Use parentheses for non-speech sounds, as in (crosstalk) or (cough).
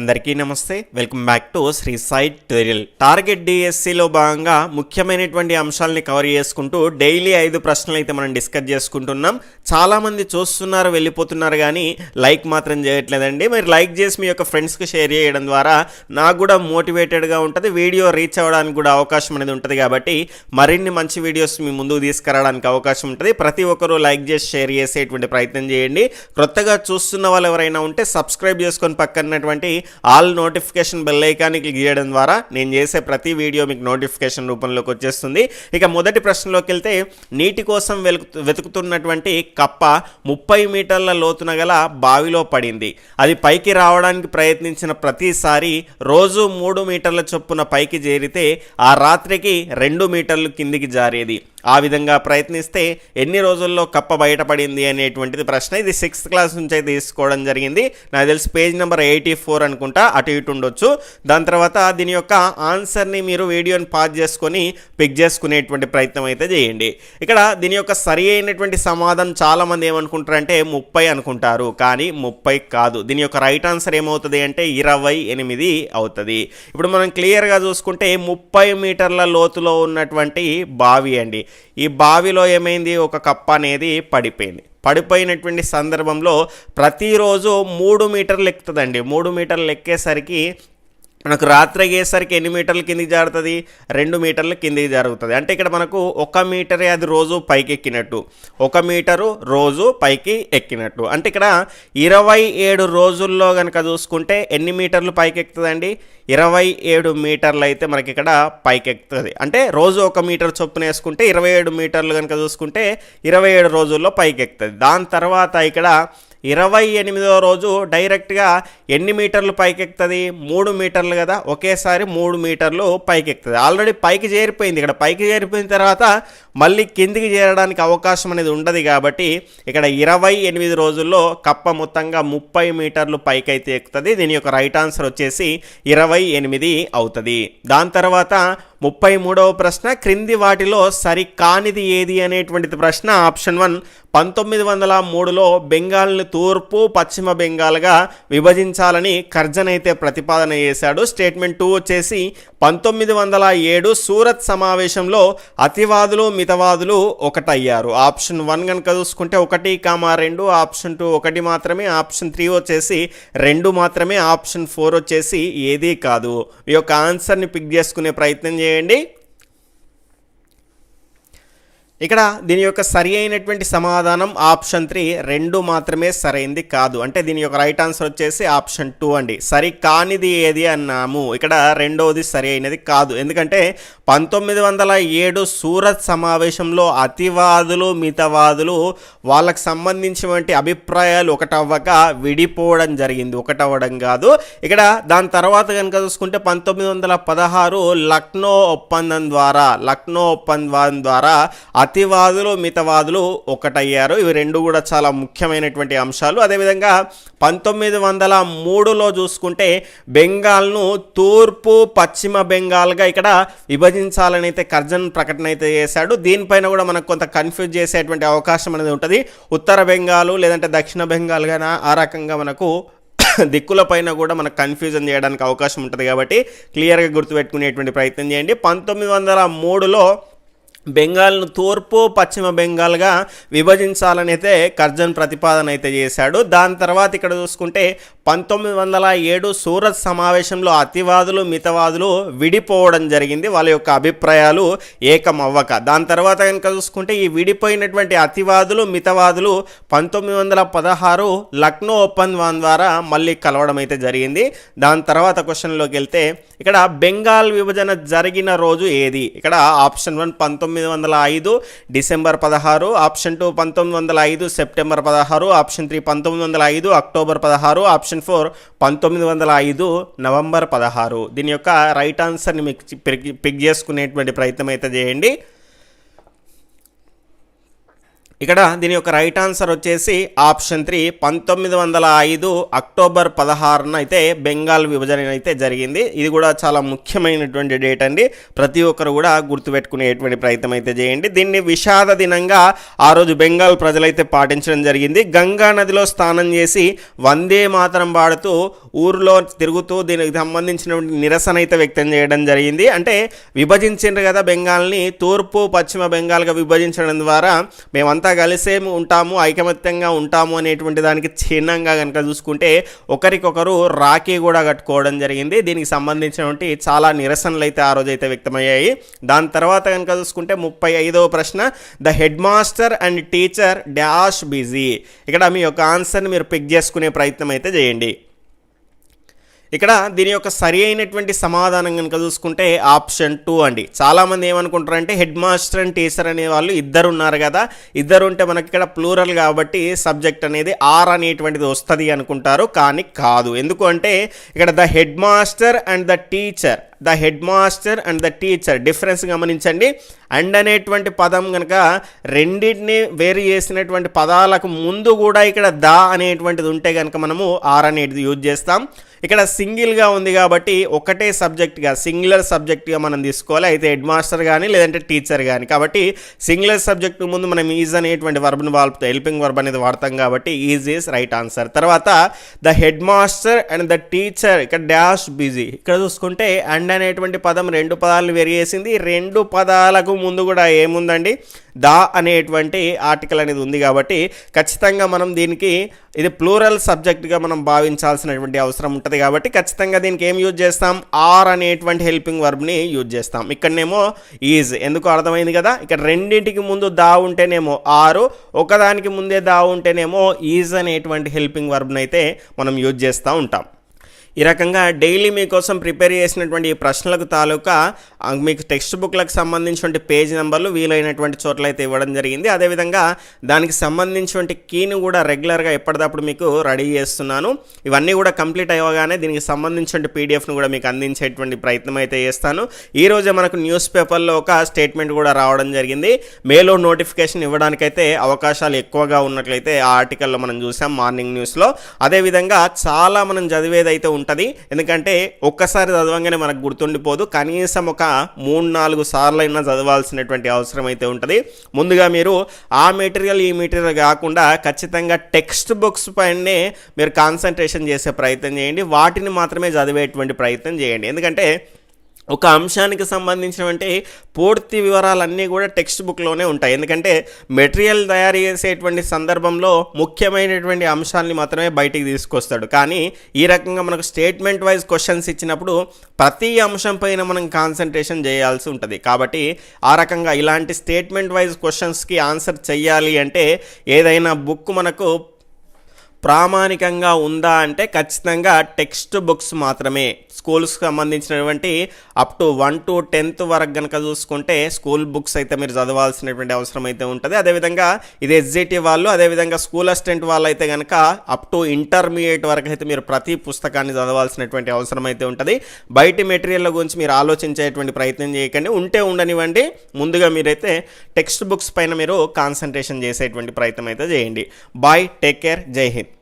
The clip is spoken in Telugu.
అందరికీ నమస్తే. Welcome back to Sri site tutorial target డిఎస్సిలో భాగంగా ముఖ్యమైనటువంటి అంశాలని కవర్ చేసుకుంటూ డైలీ ఐదు ప్రశ్నలు అయితే మనం డిస్కస్ చేసుకుంటున్నాం. చాలామంది చూస్తున్నారు వెళ్ళిపోతున్నారు కానీ లైక్ మాత్రం చేయట్లేదండి. మీరు లైక్ చేసి మీ యొక్క ఫ్రెండ్స్కి షేర్ చేయడం ద్వారా నాకు కూడా మోటివేటెడ్గా ఉంటుంది. వీడియో రీచ్ అవ్వడానికి కూడా అవకాశం అనేది ఉంటుంది కాబట్టి మరిన్ని మంచి వీడియోస్ మీ ముందుకు తీసుకురావడానికి అవకాశం ఉంటుంది. ప్రతి ఒక్కరూ లైక్ చేసి షేర్ చేసేటువంటి ప్రయత్నం చేయండి. కొత్తగా చూస్తున్న వాళ్ళు ఎవరైనా ఉంటే సబ్స్క్రైబ్ చేసుకొని పక్కనటువంటి ఆల్ నోటిఫికేషన్ బెల్ ఐకాన్ని క్లిక్ చేయడం ద్వారా నేను చేసే ప్రతి వీడియో మీకు నోటిఫికేషన్ రూపంలోకి వచ్చేస్తుంది. ఇక మొదటి ప్రశ్నలోకి వెళ్తే నీటి కోసం వెతుకుతున్నటువంటి కప్ప ముప్పై మీటర్ల లోతున గల బావిలో పడింది. అది పైకి రావడానికి ప్రయత్నించిన ప్రతిసారి రోజు మూడు మీటర్ల చొప్పున పైకి చేరితే ఆ రాత్రికి రెండు మీటర్లు కిందికి జారేది. ఆ విధంగా ప్రయత్నిస్తే ఎన్ని రోజుల్లో కప్ప బయటపడింది అనేటువంటిది ప్రశ్న ఇది సిక్స్త్ క్లాస్ నుంచి అయితే తీసుకోవడం జరిగింది. నాకు తెలిసి పేజ్ నెంబర్ ఎయిటీ ఫోర్ అనుకుంటా అటు ఇటు ఉండొచ్చు. దాని తర్వాత దీని యొక్క ఆన్సర్ని మీరు వీడియోని పాజ్ చేసుకొని పిక్ చేసుకునేటువంటి ప్రయత్నం అయితే చేయండి. ఇక్కడ దీని యొక్క సరి అయినటువంటి సమాధానం చాలామంది ఏమనుకుంటారంటే ముప్పై అనుకుంటారు కానీ ముప్పై కాదు. దీని యొక్క రైట్ ఆన్సర్ ఏమవుతుంది అంటే ఇరవై ఎనిమిది అవుతుంది. ఇప్పుడు మనం క్లియర్గా చూసుకుంటే ముప్పై మీటర్ల లోతులో ఉన్నటువంటి బావి అండి. ఈ బావిలో ఏమైంది? ఒక కప్ప అనేది పడిపోయింది. పడిపోయినటువంటి సందర్భంలో ప్రతిరోజు మూడు మీటర్లు ఎక్కుతుందండి. మూడు మీటర్లు ఎక్కేసరికి మనకు రాత్రి అయ్యేసరికి ఎన్ని మీటర్ల కిందికి జారుతుంది? రెండు మీటర్ల కిందికి జరుగుతుంది. అంటే ఇక్కడ మనకు ఒక మీటరే అది రోజు పైకి ఎక్కినట్టు ఒక మీటరు రోజు పైకి ఎక్కినట్టు. అంటే ఇక్కడ ఇరవై ఏడు రోజుల్లో కనుక చూసుకుంటే ఎన్ని మీటర్లు పైకి ఎక్కుతుందండి ఇరవై ఏడు మీటర్లు అయితే మనకి ఇక్కడ పైకి ఎక్కుతుంది అంటే రోజు ఒక మీటర్ చొప్పున వేసుకుంటే ఇరవై ఏడు మీటర్లు కనుక చూసుకుంటే ఇరవై ఏడు రోజుల్లో పైకి ఎక్కుతుంది దాని తర్వాత ఇక్కడ ఇరవై ఎనిమిదో రోజు డైరెక్ట్గా ఎన్ని మీటర్లు పైకెక్కుతుంది మూడు మీటర్లు కదా. ఒకేసారి మూడు మీటర్లు పైకెక్కుతుంది ఆల్రెడీ పైకి చేరిపోయింది. ఇక్కడ పైకి చేరిపోయిన తర్వాత మళ్ళీ కిందికి చేరడానికి అవకాశం అనేది ఉండదు కాబట్టి ఇక్కడ ఇరవై ఎనిమిది రోజుల్లో కప్ప మొత్తంగా ముప్పై మీటర్లు పైకైతే ఎక్కుతుంది. దీని యొక్క రైట్ ఆన్సర్ వచ్చేసి ఇరవై ఎనిమిది అవుతుంది. దాని తర్వాత ముప్పై మూడవ ప్రశ్న క్రింది వాటిలో సరి కానిది ఏది అనేటువంటిది ప్రశ్న ఆప్షన్ వన్ పంతొమ్మిది వందల మూడులో బెంగాల్ని తూర్పు పశ్చిమ బెంగాల్గా విభజించాలని కర్జన్ అయితే ప్రతిపాదన చేశాడు. స్టేట్మెంట్ టూ వచ్చేసి పంతొమ్మిది వందల ఏడు సూరత్ సమావేశంలో అతివాదులు మితవాదులు ఒకటయ్యారు. ఆప్షన్ వన్ కనుక చూసుకుంటే ఒకటి కామా రెండు ఆప్షన్ టూ ఒకటి మాత్రమే ఆప్షన్ త్రీ వచ్చేసి రెండు మాత్రమే ఆప్షన్ ఫోర్ వచ్చేసి ఏదీ కాదు. ఈ యొక్క ఆన్సర్ని పిక్ చేసుకునే ప్రయత్నం చేయండి. ఇక్కడ దీని యొక్క సరి అయినటువంటి సమాధానం ఆప్షన్ త్రీ రెండు మాత్రమే సరైంది కాదు. అంటే దీని యొక్క రైట్ ఆన్సర్ వచ్చేసి ఆప్షన్ టూ అండి. సరి కానిది ఏది అన్నాము. ఇక్కడ రెండవది సరి అయినది కాదు. ఎందుకంటే పంతొమ్మిది వందల ఏడు సూరత్ సమావేశంలో అతివాదులు మితవాదులు వాళ్ళకు సంబంధించినటువంటి అభిప్రాయాలు ఒకటవ్వక విడిపోవడం జరిగింది. ఒకటవ్వడం కాదు. ఇక్కడ దాని తర్వాత కనుక చూసుకుంటే పంతొమ్మిది వందల పదహారు లక్నో ఒప్పందం ద్వారా లక్నో ఒప్పందం ద్వారా అతివాదులు మితవాదులు ఒకటయ్యారు. ఇవి రెండు కూడా చాలా ముఖ్యమైనటువంటి అంశాలు. అదేవిధంగా పంతొమ్మిది వందల మూడులో చూసుకుంటే బెంగాల్ను తూర్పు పశ్చిమ బెంగాల్గా ఇక్కడ విభజించాలని అయితే కర్జన్ ప్రకటన అయితే చేశాడు. దీనిపైన కూడా మనకు కొంత కన్ఫ్యూజ్ చేసేటువంటి అవకాశం అనేది ఉంటుంది. ఉత్తర బెంగాలు లేదంటే దక్షిణ బెంగాల్ గాన ఆ రకంగా మనకు (coughs) దిక్కుల పైన కూడా మనకు కన్ఫ్యూజన్ చేయడానికి అవకాశం ఉంటుంది కాబట్టి క్లియర్గా గుర్తుపెట్టుకునేటువంటి ప్రయత్నం చేయండి. పంతొమ్మిది వందల మూడులో బెంగాల్ను తూర్పు పశ్చిమ బెంగాల్గా విభజించాలని అయితే కర్జన్ ప్రతిపాదన అయితే చేశాడు. దాని తర్వాత ఇక్కడ చూసుకుంటే పంతొమ్మిది వందల ఏడు సూరత్ సమావేశంలో అతివాదులు మితవాదులు విడిపోవడం జరిగింది. వాళ్ళ యొక్క అభిప్రాయాలు ఏకమవ్వక దాని తర్వాత కనుక చూసుకుంటే ఈ విడిపోయినటువంటి అతివాదులు మితవాదులు పంతొమ్మిది వందల పదహారు లక్నో ఒప్పందం ద్వారా మళ్ళీ కలవడం అయితే జరిగింది. దాని తర్వాత క్వశ్చన్లోకి వెళ్తే ఇక్కడ బెంగాల్ విభజన జరిగిన రోజు ఏది? ఇక్కడ ఆప్షన్ వన్ పంతొమ్మిది పంతొమ్మిది వందల ఐదు డిసెంబర్ పదహారు ఆప్షన్ టూ పంతొమ్మిది వందల ఐదు సెప్టెంబర్ పదహారు ఆప్షన్ త్రీ పంతొమ్మిది వందల ఐదు అక్టోబర్ పదహారు ఆప్షన్ ఫోర్ పంతొమ్మిది వందల ఐదు నవంబర్ పదహారు. దీని యొక్క రైట్ ఆన్సర్ని మీకు పిక్ చేసుకునేటువంటి ప్రయత్నం అయితే చేయండి. ఇక్కడ దీని యొక్క రైట్ ఆన్సర్ వచ్చేసి ఆప్షన్ త్రీ పంతొమ్మిది వందల ఐదు అక్టోబర్ పదహారున అయితే బెంగాల్ విభజన అయితే జరిగింది. ఇది కూడా చాలా ముఖ్యమైనటువంటి డేట్ అండి. ప్రతి ఒక్కరు కూడా గుర్తుపెట్టుకునేటువంటి ప్రయత్నం అయితే చేయండి. దీన్ని విషాద దినంగా ఆ రోజు బెంగాల్ ప్రజలైతే పాటించడం జరిగింది. గంగా నదిలో స్నానం చేసి వందే మాతరం పాడుతూ ఊరిలో తిరుగుతూ దీనికి సంబంధించినటువంటి నిరసన అయితే వ్యక్తం చేయడం జరిగింది. అంటే విభజించారు కదా బెంగాల్ని తూర్పు పశ్చిమ బెంగాల్గా విభజించడం ద్వారా మేమంతా కలిసే ఉంటాము ఐకమత్యంగా ఉంటాము అనేటువంటి దానికి చిహ్నంగా కనుక చూసుకుంటే ఒకరికొకరు రాఖీ కూడా కట్టుకోవడం జరిగింది. దీనికి సంబంధించినటువంటి చాలా నిరసనలు అయితే ఆ రోజు అయితే వ్యక్తమయ్యాయి. దాని తర్వాత కనుక చూసుకుంటే ముప్పై ఐదవ ప్రశ్న the head master and teacher dash busy. ఇక్కడ మీ యొక్క ఆన్సర్ని మీరు పిక్ చేసుకునే ప్రయత్నం అయితే చేయండి. ఇక్కడ దీని యొక్క సరి అయినటువంటి సమాధానం కనుక చూసుకుంటే ఆప్షన్ టూ అండి. చాలామంది ఏమనుకుంటారంటే హెడ్ మాస్టర్ అండ్ టీచర్ అనే వాళ్ళు ఇద్దరు ఉన్నారు కదా. ఇద్దరు ఉంటే మనకి ఇక్కడ ప్లూరల్ కాబట్టి సబ్జెక్ట్ అనేది ఆర్ అనేటువంటిది వస్తుంది అనుకుంటారు కానీ కాదు. ఎందుకు అంటే ఇక్కడ the head master and the teacher the head master and the teacher. Difference గమనించండి. అండ్ అనేటువంటి పదం కనుక రెండింటిని వేరు చేసినటువంటి పదాలకు ముందు కూడా ఇక్కడ ద అనేటువంటిది ఉంటే కనుక మనము ఆర్ అనేది యూజ్ చేస్తాం. ఇక్కడ సింగిల్గా ఉంది కాబట్టి ఒకటే సబ్జెక్ట్గా సింగులర్ సబ్జెక్ట్గా మనం తీసుకోవాలి. అయితే హెడ్ మాస్టర్ కానీ లేదంటే టీచర్ కానీ. కాబట్టి సింగులర్ సబ్జెక్ట్ ముందు మనం ఈజ్ అనేటువంటి వర్బ్ని వాడుతాం హెల్పింగ్ వర్బ్ అనేది వాడతాం కాబట్టి ఈజ్ ఈజ్ రైట్ ఆన్సర్. తర్వాత the head master and the teacher ఇక్కడ డాష్ బిజీ. ఇక్కడ చూసుకుంటే అండ్ అనేటువంటి పదం రెండు పదాలను వెరిగేసింది రెండు పదాలకు ముందు కూడా ఏముందండి? దా అనేటువంటి ఆర్టికల్ అనేది ఉంది కాబట్టి ఖచ్చితంగా మనం దీనికి ఇది ప్లూరల్ సబ్జెక్ట్గా మనం భావించాల్సినటువంటి అవసరం ఉంటుంది కాబట్టి ఖచ్చితంగా దీనికి ఏం యూజ్ చేస్తాం? ఆర్ అనేటువంటి హెల్పింగ్ వర్బ్ని యూజ్ చేస్తాం. ఇక్కడనేమో ఈజ్ ఎందుకు అర్థమైంది కదా? ఇక్కడ రెండింటికి ముందు దా ఉంటేనేమో ఆరు ఒకదానికి ముందే దా ఉంటేనేమో ఈజ్ అనేటువంటి హెల్పింగ్ వర్బ్ని అయితే మనం యూజ్ చేస్తూ ఉంటాం. ఈ రకంగా డైలీ మీకోసం ప్రిపేర్ చేసినటువంటి ఈ ప్రశ్నలకు తాలూకా మీకు టెక్స్ట్ బుక్లకు సంబంధించినటువంటి పేజ్ నెంబర్లు వీలైనటువంటి చోట్ల అయితే ఇవ్వడం జరిగింది. అదేవిధంగా దానికి సంబంధించినటువంటి కీని కూడా రెగ్యులర్గా ఎప్పటికప్పుడు మీకు రెడీ చేస్తున్నాను. ఇవన్నీ కూడా కంప్లీట్ అయ్యగానే దీనికి సంబంధించిన పీడిఎఫ్ను కూడా మీకు అందించేటువంటి ప్రయత్నం అయితే చేస్తాను. ఈరోజే మనకు న్యూస్ పేపర్లో ఒక స్టేట్మెంట్ కూడా రావడం జరిగింది. మేలో నోటిఫికేషన్ ఇవ్వడానికైతే అవకాశాలు ఎక్కువగా ఉన్నట్లయితే ఆ ఆర్టికల్లో మనం చూసాం మార్నింగ్ న్యూస్లో. అదేవిధంగా చాలా మనం చదివేదైతే ఉంటుంది. ఎందుకంటే ఒక్కసారి చదవంగానే మనకు గుర్తుండిపోదు. కనీసం ఒక మూడు నాలుగు సార్లు అయినా చదవాల్సినటువంటి అవసరం అయితే ఉంటుంది. ముందుగా మీరు ఆ మెటీరియల్ ఈ మెటీరియల్ కాకుండా ఖచ్చితంగా టెక్స్ట్ బుక్స్ పైనే మీరు కాన్సన్ట్రేషన్ చేసే ప్రయత్నం చేయండి. వాటిని మాత్రమే చదివేటువంటి ప్రయత్నం చేయండి. ఎందుకంటే ఒక అంశానికి సంబంధించినవంటే పూర్తి వివరాలన్నీ కూడా టెక్స్ట్ బుక్లోనే ఉంటాయి. ఎందుకంటే మెటీరియల్ తయారు చేసేటువంటి సందర్భంలో ముఖ్యమైనటువంటి అంశాలని మాత్రమే బయటికి తీసుకొస్తాడు. కానీ ఈ రకంగా మనకు స్టేట్మెంట్ వైజ్ క్వశ్చన్స్ ఇచ్చినప్పుడు ప్రతి అంశం పైన మనం కాన్సన్ట్రేషన్ చేయాల్సి ఉంటుంది. కాబట్టి ఆ రకంగా ఇలాంటి స్టేట్మెంట్ వైజ్ క్వశ్చన్స్కి ఆన్సర్ చేయాలి అంటే ఏదైనా బుక్ మనకు ప్రామాణికంగా ఉందా అంటే ఖచ్చితంగా టెక్స్ట్ బుక్స్ మాత్రమే. స్కూల్స్కి సంబంధించినటువంటి up to one two tenth వరకు కనుక చూసుకుంటే స్కూల్ బుక్స్ అయితే మీరు చదవాల్సినటువంటి అవసరం అయితే ఉంటుంది. అదేవిధంగా ఇది ఎస్జిటి వాళ్ళు అదేవిధంగా స్కూల్ అసిస్టెంట్ వాళ్ళు అయితే కనుక అప్ టు ఇంటర్మీడియట్ వరకు అయితే మీరు ప్రతి పుస్తకాన్ని చదవాల్సినటువంటి అవసరం అయితే ఉంటుంది. బయటి మెటీరియల్ గురించి మీరు ఆలోచించేటువంటి ప్రయత్నం చేయకండి. ఉంటే ఉండనివ్వండి. ముందుగా మీరైతే టెక్స్ట్ బుక్స్ పైన మీరు కాన్సన్ట్రేషన్ చేసేటువంటి ప్రయత్నం అయితే చేయండి. బాయ్ టేక్ కేర్ జై హింద్